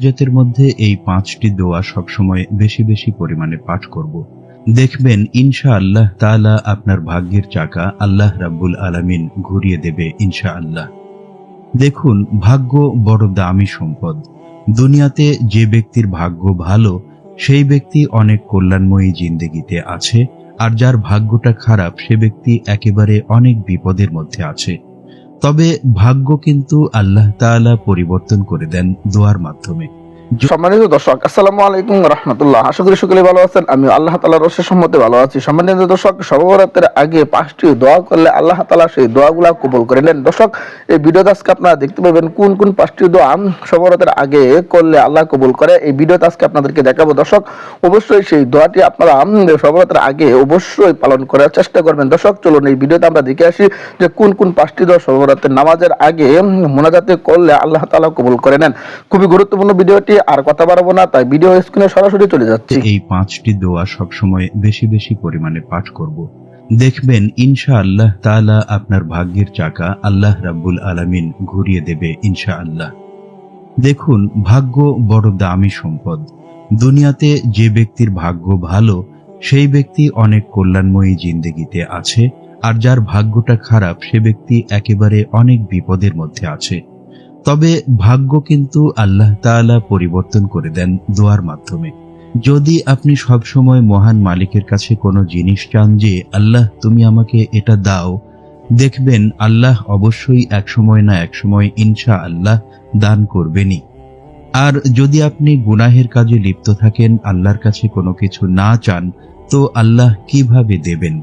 মোনাজাতের মধ্যে এই পাঁচটি দোয়া সবসময় বেশি বেশি পরিমাণে পাঠ করব। দেখবেন ইনশা আল্লাহ তাআলা আপনার ভাগ্যের চাকা আল্লাহ রাব্বুল আলামিন ঘুরিয়ে দেবে ইনশা আল্লাহ দেখুন, ভাগ্য বড় দামি সম্পদ। দুনিয়াতে যে ব্যক্তির ভাগ্য ভালো, সেই ব্যক্তি অনেক কল্যাণময়ী জিন্দেগিতে আছে, আর যার ভাগ্যটা খারাপ, সে ব্যক্তি একেবারে অনেক বিপদের মধ্যে আছে। তবে ভাগ্য কিন্তু আল্লাহ তাআলা পরিবর্তন করে দেন দোয়ার মাধ্যমে। সম্মানিত দর্শক, আসসালামু আলাইকুম রহমতুল্লাহ। আশা করি সকলে ভালো আছেন। আমি আল্লাহ তালার রসের সম্মতে ভালো আছি। সম্মানিত দর্শক, সর্বরাতের আগে পাঁচটি দোয়া করলে আল্লাহ তালা সেই দোয়াগুলা কবুল করে নেন। দর্শক, এই ভিডিওতে আজকে আপনারা দেখতে পাবেন কোন কোন পাঁচটি দোয়া সর্বরাতের আগে করলে আল্লাহ কবুল করে। এই ভিডিওতে আজকে আপনাদেরকে দেখাবো দর্শক, অবশ্যই সেই দোয়াটি আপনারা সর্বরাতের আগে অবশ্যই পালন করার চেষ্টা করবেন। দর্শক, চলুন এই ভিডিওতে আমরা দেখে আসি যে কোন কোন পাঁচটি দোয়া সর্বরাতের নামাজের আগে মোনাজাতে করলে আল্লাহ তালা কবুল করে নেন। খুবই গুরুত্বপূর্ণ ভিডিওটি। আর কথা বাড়াবো না, তাই ভিডিও স্ক্রিনে সরাসরি চলে যাচ্ছি। এই পাঁচটি দোয়া সবসময় বেশি বেশি পরিমাণে পাঠ করব। দেখবেন ইনশা আল্লাহ তাআলা আপনার ভাগ্যের চাকা আল্লাহ রাব্বুল আলামিন ঘুরিয়ে দেবে ইনশা আল্লাহ দেখুন, ভাগ্য বড় দামি সম্পদ। দুনিয়াতে যে ব্যক্তির ভাগ্য ভালো, সেই ব্যক্তি অনেক কল্যাণময়ী জিন্দেগিতে আছে, আর যার ভাগ্যটা খারাপ, সে ব্যক্তি একেবারে অনেক বিপদের মধ্যে আছে। তবে ভাগ্য কিন্তু আল্লাহ তাআলা পরিবর্তন করে দেন দোয়ার মাধ্যমে। যদি আপনি সব সময় মহান মালিকের কাছে কোনো জিনিস চান যে, আল্লাহ, তুমি আমাকে এটা দাও, দেখবেন আল্লাহ অবশ্যই এক সময় না এক সময় ইনশা আল্লাহ দান করবেনই। আর যদি আপনি গুনাহের কাজে লিপ্ত থাকেন, আল্লাহর কাছে কোনো কিছু না চান, তো আল্লাহ কীভাবে দেবেন?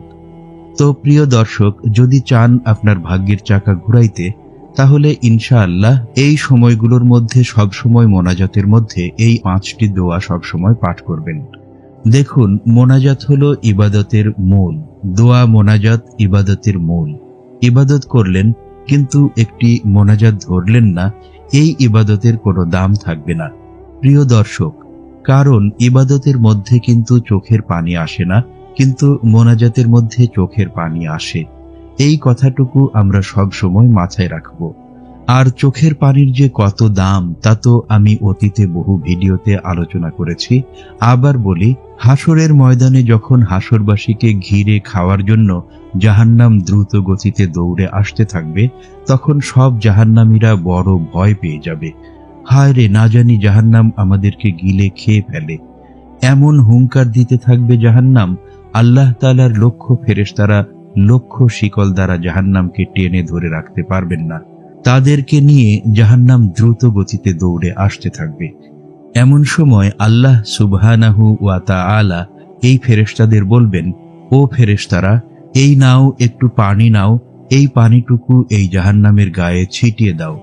তো প্রিয় দর্শক, যদি চান আপনার ভাগ্যের চাকা ঘুরাইতে তাহলে ইনশাআল্লাহ এই সময়গুলোর মধ্যে সব সময় মোনাজাতের মধ্যে এই পাঁচটি দোয়া সব সময় পাঠ করবেন। দেখুন, মোনাজাত হলো ইবাদতের মূল। দোয়া মোনাজাত ইবাদতের মূল। ইবাদত করলেন, কিন্তু একটি মোনাজাত ধরলেন না, এই ইবাদতের কোনো দাম থাকবে না। প্রিয় দর্শক, কারণ ইবাদতের মধ্যে কিন্তু চোখের পানি আসে না, কিন্তু মোনাজাতের মধ্যে চোখের পানি আসে। এই কথাটুকু আমরা সব সময় মাথায় রাখব। আর চোখের পানির যে কত দাম, তা তো আমি অতীতে বহু ভিডিওতে আলোচনা করেছি। আবার বলি হাসরের ময়দানে যখন হাসরবাসীকে ঘিরে খাওয়ার জন্য জাহান্নাম দ্রুত গতিতে দৌড়ে আসতে থাকবে, তখন সব জাহান্নামীরা বড় ভয় পেয়ে যাবে। হায় রে, না জানি জাহান্নাম আমাদেরকে গিলে খেয়ে ফেলে। এমন হুঙ্কার দিতে থাকবে জাহান্নাম, আল্লাহ তালার লক্ষ ফেরেশতারা লক্ষ শিকল দ্বারা জাহান্নামকে টেনে ধরে রাখতে পারবেন না। তাদেরকে নিয়ে জাহান্নাম দ্রুত গতিতে দৌড়ে আসতে থাকবে। এমন সময় আল্লাহ সুবহানাহু ওয়া তাআলা এই ফেরেশতাদের বলবেন, ও ফেরেশতারা, এই নাও, একটু পানি নাও, এই পানিটুকু এই জাহান্নামের গায়ে ছিটিয়ে দাও।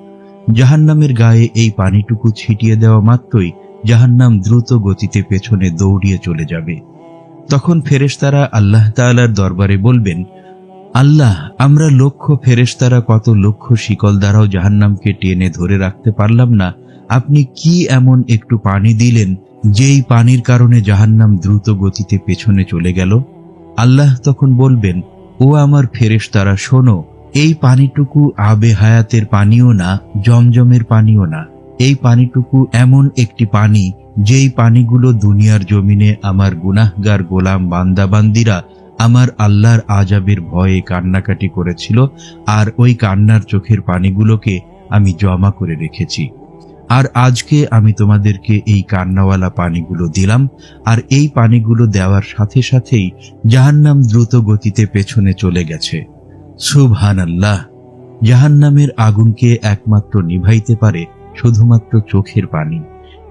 জাহান্নামের গায়ে এই পানিটুকু ছিটিয়ে দেওয়া মাত্রই জাহান্নাম দ্রুত গতিতে পেছনে দৌড়িয়ে চলে যাবে। তখন ফেরেশতারা আল্লাহ তাআলার দরবারে বলবেন আল্লাহ, আমরা লক্ষ ফেরেশতারা কত লক্ষ শিকল দ্বারাও জাহান্নামকে টেনে ধরে রাখতে পারলাম না। আপনি কি এমন একটু পানি দিলেন, যেই পানির কারণে জাহান্নাম দ্রুত গতিতে পেছনে চলে গেল? আল্লাহ তখন বলবেন, ও আমার ফেরেশতারা, শোনো, এই পানিটুকু আবে হায়াতের পানিও না, জমজমের পানিও না। এই পানিটুকু এমন একটি পানি, যেই পানিগুলো দুনিয়ার জমিনে আমার গুনাহগার গোলাম বান্দাবান্দিরা আমার আল্লাহর আজাবের ভয়ে কান্নাকাটি করেছিল আর ওই কান্নার চোখের পানিগুলোকে আমি জমা করে রেখেছি। আর আজকে আমি তোমাদেরকে এই কান্নাওয়ালা পানিগুলো দিলাম আর এই পানিগুলো দেওয়ার সাথে সাথেই জাহান্নাম দ্রুত গতিতে পেছনে চলে গেছে। সুবহান আল্লাহ জাহান্নামের আগুনকে একমাত্র নিভাইতে পারে শুধুমাত্র চোখের পানি।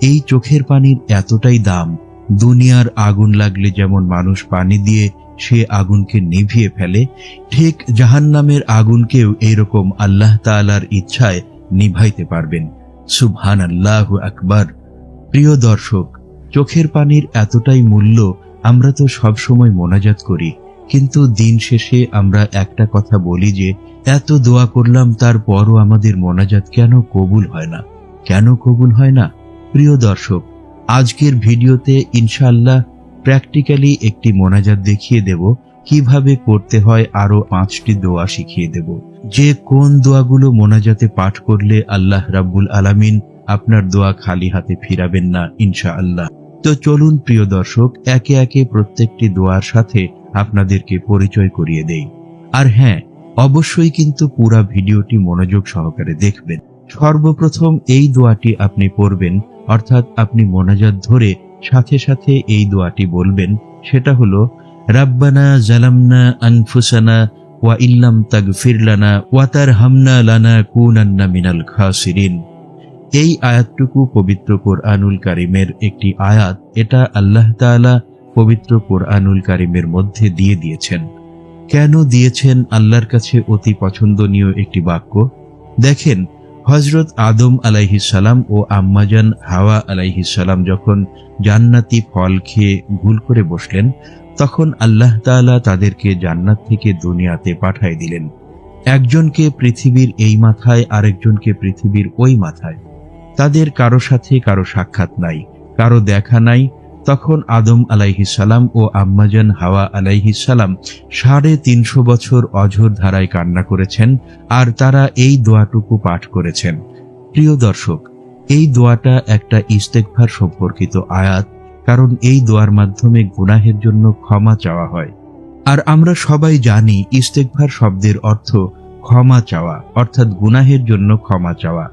এই চোখের পানির এতটাই দাম, দুনিয়ার আগুন লাগলে যেমন মানুষ পানি দিয়ে সে আগুনকে নিভিয়ে ফেলে। ঠিক জাহান্নামের আগুনকেও এইরকম আল্লাহ তাআলার ইচ্ছায় নিভাইতে পারবেন। সুবহান আল্লাহ আকবার। প্রিয় দর্শক, চোখের পানির এতটাই মূল্য আমরা তো সব সময় মোনাজাত করি, কিন্তু দিন শেষে আমরা একটা কথা বলি যে, এত দোয়া করলাম তারপরও আমাদের মোনাজাত কেন কবুল হয় না? কেন কবুল হয় না? প্রিয় দর্শক, আজকের ভিডিওতে ইনশাআল্লাহ প্র্যাকটিক্যালি একটি মোনাজাত দেখিয়ে দেব, কীভাবে করতে হয় আরও পাঁচটি দোয়া শিখিয়ে দেব। যে কোন দোয়াগুলো মোনাজাতে পাঠ করলে আল্লাহ রাব্বুল আলামিন আপনার দোয়া খালি হাতে ফিরাবেন না ইনশা আল্লাহ তো চলুন প্রিয় দর্শক, একে একে প্রত্যেকটি দোয়ার সাথে আপনাদেরকে পরিচয় করিয়ে দেই। আর হ্যাঁ অবশ্যই কিন্তু পুরা ভিডিওটি মনোযোগ সহকারে দেখবেন। সর্বপ্রথম এই দোয়াটি আপনি পড়বেন, অর্থাৎ আপনি মোনাজাত ধরে সাথে সাথে এই দোয়াটি বলবেন। সেটা হলো, রাব্বানা জালামনা আনফুসানা ওয়া ইল্লাম তাগফির লানা ওয়া তারহামনা লানা কুনান্না মিনাল খাসিরিন। এই আয়াতটুকু পবিত্র কোরআনুল কারিমের একটি আয়াত। এটা আল্লাহ তাআলা পবিত্র কোরআনুল কারিমের মধ্যে দিয়ে দিয়েছেন। কেন দিয়েছেন? আল্লাহর কাছে অতি পছন্দনীয় একটি বাক্য। দেখেন হজরত আদম আলাইহিসালাম ও আম্মাজান হাওয়া আলাইহিসালাম যখন জান্নাতি ফল খেয়ে ভুল করে বসলেন, তখন আল্লাহ তাআলা তাদেরকে জান্নাত থেকে দুনিয়াতে পাঠায় দিলেন। একজনকে পৃথিবীর এই মাথায়, আরেকজনকে পৃথিবীর ওই মাথায়। তাদের কারও সাথে কারও সাক্ষাৎ নাই, কারও দেখা নাই তখন আদম আলাইহিসালাম ও আম্মাজান হাওয়া আলাইহিসালাম সাড়ে তিনশো বছর অঝোর ধারায় কান্না করেছেন আর তারা এই দোয়াটুকু পাঠ করেছেন। প্রিয় দর্শক, এই দোয়াটা একটা ইস্তেকভার সম্পর্কিত আয়াত, কারণ এই দোয়ার মাধ্যমে গুনাহের জন্য ক্ষমা চাওয়া হয়। আর আমরা সবাই জানি ইস্তেকভার শব্দের অর্থ ক্ষমা চাওয়া, অর্থাৎ গুনাহের জন্য ক্ষমা চাওয়া।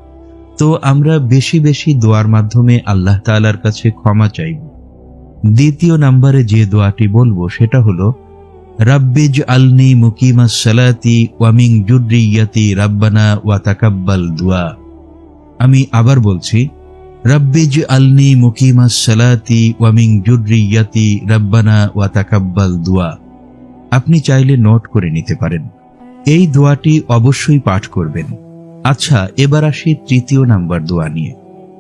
তো আমরা বেশি বেশি দোয়ার মাধ্যমে আল্লাহ তাআলার কাছে ক্ষমা চাইব। দ্বিতীয় নম্বরে যে দোয়াটি বলব, সেটা হলো, রাব্বিজ আলনি মুকিমাস সালাতি ওয়ামিং জুদ্রিয়াতি রাব্বানা ওয়া তাকাব্বাল দুয়া। আমি আবার বলছি, রাব্বিজ আলনি মুকিমা সালাতি ওয়ামিং জুদ্রিয়াতি রাব্বানা ওয়া তাকাব্বাল দুয়া। আপনি চাইলে নোট করে নিতে পারেন। এই দোয়াটি অবশ্যই পাঠ করবেন। আচ্ছা এবার আসি তৃতীয় নাম্বার দোয়া নিয়ে।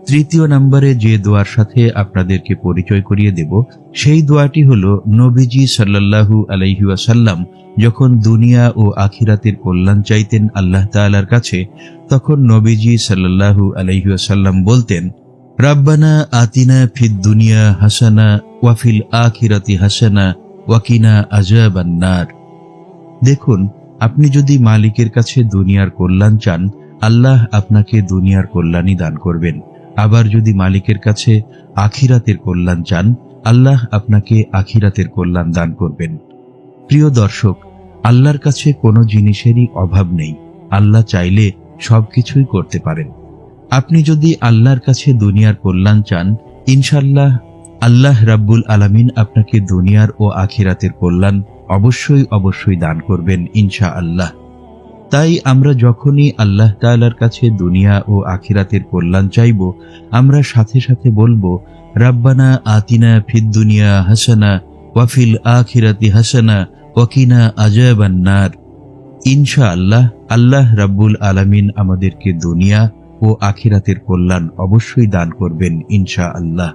তৃতীয় নম্বরে যে দোয়ার সাথে আপনাদেরকে পরিচয় করিয়ে দেব, সেই দোয়াটি হল, নবীজি সাল্লাল্লাহু আলাইহিয়াসাল্লাম যখন দুনিয়া ও আখিরাতের কল্যাণ চাইতেন আল্লাহ তাআলার কাছে, তখন নবীজি সাল্লাল্লাহু আলাইহুয়াসাল্লাম বলতেন, রাব্বানা আতিনা ফিদ দুনিয়া হাসানা ওয়াফিল আখিরাতি হাসানা ওয়াকিনা আজাবান নার। দেখুন, আপনি যদি মালিকের কাছে দুনিয়ার কল্যাণ চান, আল্লাহ আপনাকে দুনিয়ার কল্যাণই দান করবেন। আবার যদি মালিকের কাছে আখিরাতের কল্যাণ চান, আল্লাহ আপনাকে আখিরাতের কল্যাণ দান করবেন। প্রিয় দর্শক, আল্লাহর কাছে কোনো জিনিসেরই অভাব নেই। আল্লাহ চাইলে সবকিছুই করতে পারেন। আপনি যদি আল্লাহর কাছে দুনিয়ার কল্যাণ চান ইনশাল্লাহ আল্লাহ রাব্বুল আলামিন আপনাকে দুনিয়ার ও আখিরাতের কল্যাণ অবশ্যই অবশ্যই দান করবেন ইনশা আল্লাহ তাই আমরা যখনই আল্লাহ তাআলার কাছে দুনিয়া ও আখিরাতের কল্যাণ চাইব, আমরা সাথে সাথে বলব, রাব্বানা আতিনা ফিদ দুনিয়া হাসানা ওয়াফিল আখিরাতি হাসানা ওয়াকিনা আজাবান নার। ইনশা আল্লাহ আল্লাহ রাব্বুল আলামিন আমাদেরকে দুনিয়া ও আখিরাতের কল্যাণ অবশ্যই দান করবেন ইনশা আল্লাহ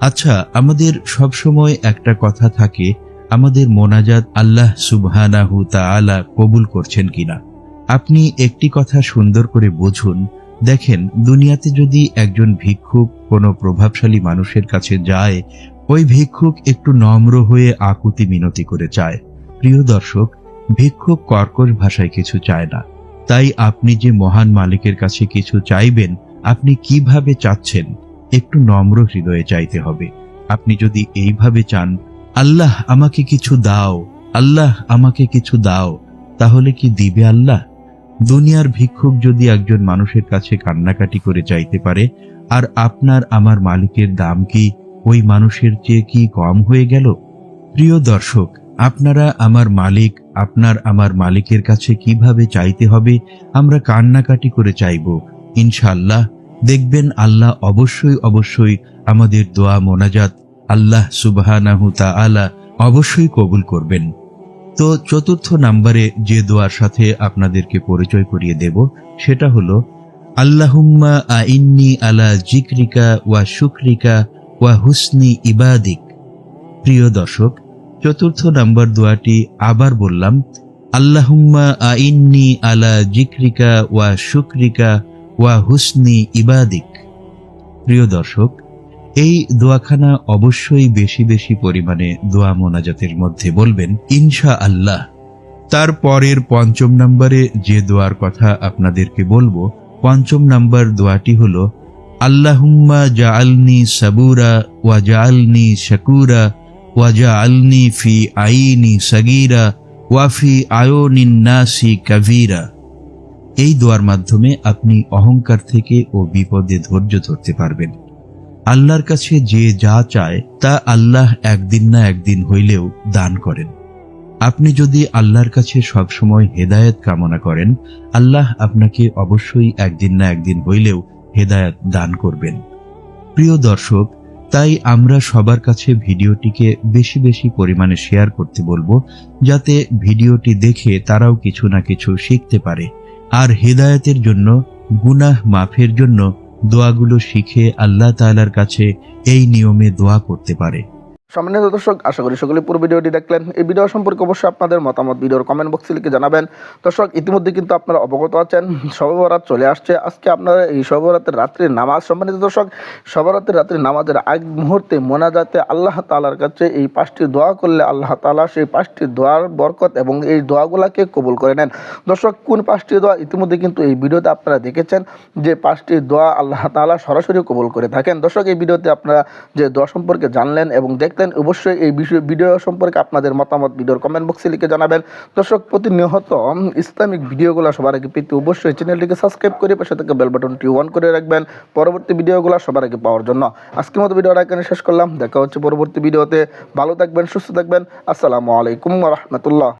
আচ্ছা আমাদের সবসময় একটা কথা থাকে আমাদের মোনাজাত আল্লাহ সুবহানাহু তাআলা কবুল করছেন কিনা? আপনি একটি কথা সুন্দর করে বুঝুন। দেখেন, দুনিয়াতে যদি একজন ভিক্ষুক কোনো প্রভাবশালী মানুষের কাছে যায়, ওই ভিক্ষুক একটু নম্র হয়ে আকুতি মিনতি করে চায়। প্রিয় দর্শক, ভিক্ষুক কর্কশ ভাষায় কিছু চায় না। তাই আপনি যে মহান মালিকের কাছে কিছু চাইবেন, আপনি কীভাবে চাচ্ছেন, একটু নম্র হৃদয়ে চাইতে হবে। আপনি যদি এইভাবে চান আল্লাহ আমাকে কিছু দাও, আল্লাহ আমাকে কিছু দাও, তাহলে কি দিবে আল্লাহ? দুনিয়ার ভিক্ষুক যদি একজন মানুষের কাছে কান্নাকাটি করে চাইতে পারে, আর আপনার আমার মালিকের দাম কি ওই মানুষের চেয়ে কি কম হয়ে গেল? প্রিয় দর্শক, আপনারা আমার মালিক, আপনার আমার মালিকের কাছে কীভাবে চাইতে হবে, আমরা কান্নাকাটি করে চাইব। ইনশাল্লাহ দেখবেন আল্লাহ অবশ্যই অবশ্যই আমাদের দোয়া মোনাজাত আল্লাহ সুবহানাহু তাআলা অবশ্যই কবুল করবেন। তো চতুর্থ নাম্বারে যে দোয়ার সাথে আপনাদেরকে পরিচয় করিয়ে দেব, সেটা হলো, আল্লাহুম্মা আইন্নি আলা জিক্রিকা ওয়া শুক্রিকা ওয়া হুসনি ইবাদিক। প্রিয় দর্শক, চতুর্থ নাম্বার দোয়াটি আবার বললাম, আল্লাহুম্মা আইন্নি আলা জিক্রিকা ওয়া শুক্রিকা ওয়া হুসনি ইবাদিক। প্রিয় দর্শক এই দোয়াখানা অবশ্যই বেশি বেশি পরিমাণে দোয়া মোনাজাতের মধ্যে বলবেন ইনশা আল্লাহ তার পরের পঞ্চম নম্বরে যে দোয়ার কথা আপনাদেরকে বলব, পঞ্চম নম্বর দোয়াটি হল, আল্লাহুম্মা জাআলনি সাবুরা ওয়া জাআলনি শাকুরা ওয়া জাআলনি ফি আইনি সাগীরা ওয়া ফি আয়নিন নাসি কাবীরা। এই দোয়ার মাধ্যমে আপনি অহংকার থেকে ও বিপদে ধৈর্য ধরতে পারবেন। আল্লাহর কাছে যে যা চায়, তা আল্লাহ একদিন না একদিন হইলেও দান করেন। আপনি যদি আল্লাহর কাছে সবসময় হেদায়েত কামনা করেন, আল্লাহ আপনাকে অবশ্যই একদিন না একদিন হইলেও হেদায়েত দান করবেন। প্রিয় দর্শক, তাই আমরা সবার কাছে ভিডিওটিকে বেশি বেশি পরিমাণে শেয়ার করতে বলব, যাতে ভিডিওটি দেখে তারাও কিছু না কিছু শিখতে পারে। আর হেদায়েতের জন্য, গুনাহ মাফের জন্য দোয়াগুলো শিখে আল্লাহ তালার কাছে এই নিয়মে দোয়া করতে পারে। সম্মানিত দর্শক, আশা করি সকলে পুরো ভিডিওটি দেখলেন। এই ভিডিও সম্পর্কে অবশ্যই আপনাদের মতামত ভিডিওর কমেন্ট বক্সে লিখে জানাবেন। দর্শক, ইতিমধ্যে কিন্তু আপনারা অবগত আছেন সবরাত চলে আসছে। আজকে আপনারা এই সবরাতের রাত্রির নামাজ, সম্মানিত দর্শক সবরাতের রাত্রির নামাজের আগ মুহূর্তে মোনাজাতে আল্লাহ তালার কাছে এই পাঁচটি দোয়া করলে আল্লাহ তালা সেই পাঁচটি দোয়ার বরকত এবং এই দোয়াগুলাকে কবুল করে নেন। দর্শক, কোন পাঁচটি দোয়া ইতিমধ্যে কিন্তু এই ভিডিওতে আপনারা দেখেছেন? যে পাঁচটি দোয়া আল্লাহ তালা সরাসরি কবুল করে থাকেন। দর্শক, এই ভিডিওতে আপনারা যে দোয়া সম্পর্কে জানলেন এবং দেখলেন অবশ্যই এই বিষয় ভিডিও সম্পর্কে আপনাদের মতামত ভিডিওর কমেন্ট বক্সে লিখে জানাবেন। দর্শক, প্রতিনিয়ত ইসলামিক ভিডিওগুলো সবার আগে পেতে অবশ্যই চ্যানেলটিকে সাবস্ক্রাইব করে পাশে থেকে বেল বাটনটি অন করে রাখবেন পরবর্তী ভিডিওগুলো সবার আগে পাওয়ার জন্য। আজকের মতো ভিডিওটা এখানে শেষ করলাম। দেখা হচ্ছে পরবর্তী ভিডিওতে ভালো থাকবেন, সুস্থ থাকবেন। আসসালামু আলাইকুম রহমতুল্লাহ।